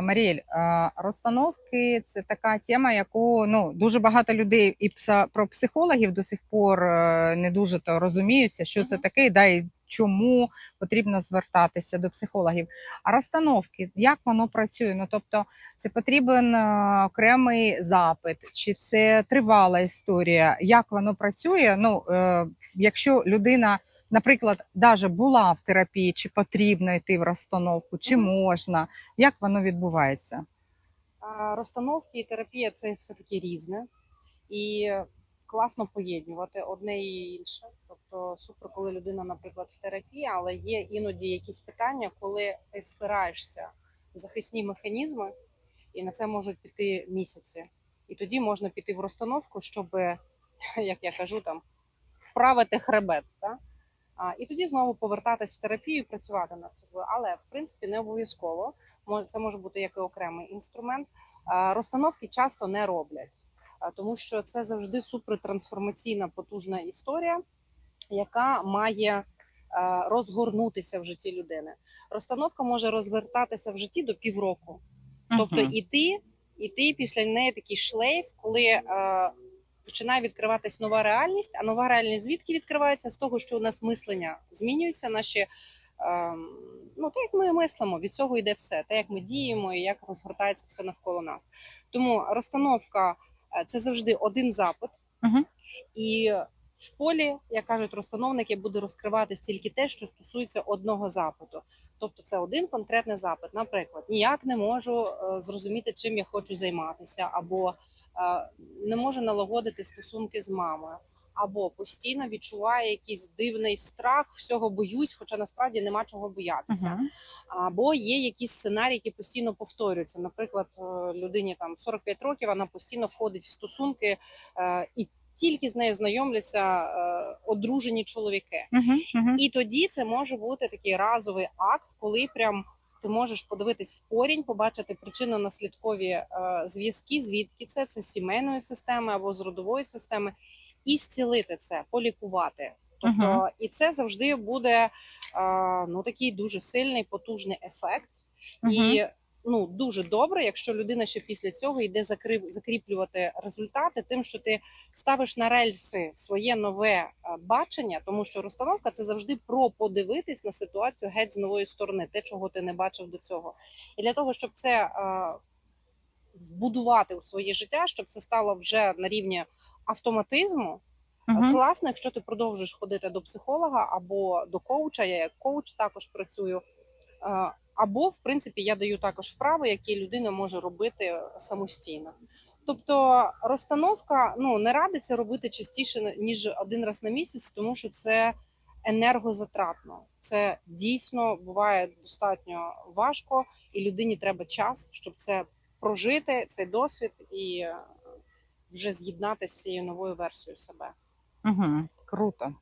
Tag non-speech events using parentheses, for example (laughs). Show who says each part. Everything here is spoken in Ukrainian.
Speaker 1: Маріель, розстановки це така тема, яку ну дуже багато людей і про психологів до сих пор е, не дуже то розуміються, що це таке, да і чому потрібно звертатися до психологів. А розстановки, як воно працює? Ну тобто, це потрібен е, окремий запит, чи це тривала історія? Як воно працює? Ну е, якщо людина, наприклад, даже була в терапії, чи потрібно йти в розстановку, чи можна? Як воно відбувається?
Speaker 2: Розстановки і терапія це все таки різне і класно поєднувати одне і інше. Тобто супер, коли людина, наприклад, в терапії, але є іноді якісь питання, коли ти спираєшся в захисні механізми, і на це можуть піти місяці. І тоді можна піти в розстановку, щоб, (laughs) як я кажу, там вправити хребет. Так? А, і тоді знову повертатись в терапію працювати над собою. Але в принципі не обов'язково. Це може бути як і окремий інструмент. Розстановки часто не роблять, тому що це завжди супертрансформаційна потужна історія, яка має розгорнутися в житті людини. Розстановка може розвертатися в житті до півроку. Тобто іти, іти після неї такий шлейф, коли е, починає відкриватись нова реальність. А нова реальність звідки відкривається? З того, що у нас мислення змінюється, наші е, ну те, як ми мислимо, від цього йде все, те, як ми діємо і як розгортається все навколо нас. Тому розстановка е, це завжди один запит,
Speaker 1: угу.
Speaker 2: і в полі, як кажуть розстановники, буде розкривати тільки те, що стосується одного запиту. Тобто це один конкретний запит. Наприклад, ніяк не можу е, зрозуміти, чим я хочу займатися, або е, не можу налагодити стосунки з мамою, або постійно відчуваю якийсь дивний страх, всього боюсь, хоча насправді нема чого боятися.
Speaker 1: Мгм.
Speaker 2: Або є якісь сценарії, які постійно повторюються. Наприклад, е, людині там 45 років, вона постійно входить в стосунки е, і тільки з нею знайомляться е, одружені чоловіки.
Speaker 1: Мгм. Мгм.
Speaker 2: І тоді це може бути такий разовий акт, коли прям ти можеш подивитись в корінь, побачити причинно-наслідкові е, зв'язки, звідки це це з сімейної системи або з родової системи, і зцілити це, полікувати. Тобто,
Speaker 1: Мгм.
Speaker 2: і це завжди буде е, ну такий дуже сильний, потужний ефект. І ну дуже добре, якщо людина ще після цього йде закріплювати результати, тим, що ти ставиш на рельси своє нове е, бачення, тому що розстановка це завжди про подивитись на ситуацію геть з нової сторони, те, чого ти не бачив до цього. І для того, щоб це е, вбудувати у своє життя, щоб це стало вже на рівні автоматизму.
Speaker 1: Мгм.
Speaker 2: Класно, якщо ти продовжуєш ходити до психолога або до коуча. Я як коуч також працюю. Е, Або, в принципі, я даю також вправи, які людина може робити самостійно. Тобто розстановка ну не радиться робити частіше ніж один раз на місяць, тому що це енергозатратно. Це дійсно буває достатньо важко, і людині треба час, щоб це прожити, цей досвід і е, вже з'єднати з цією новою версією себе.
Speaker 1: Угу, Круто.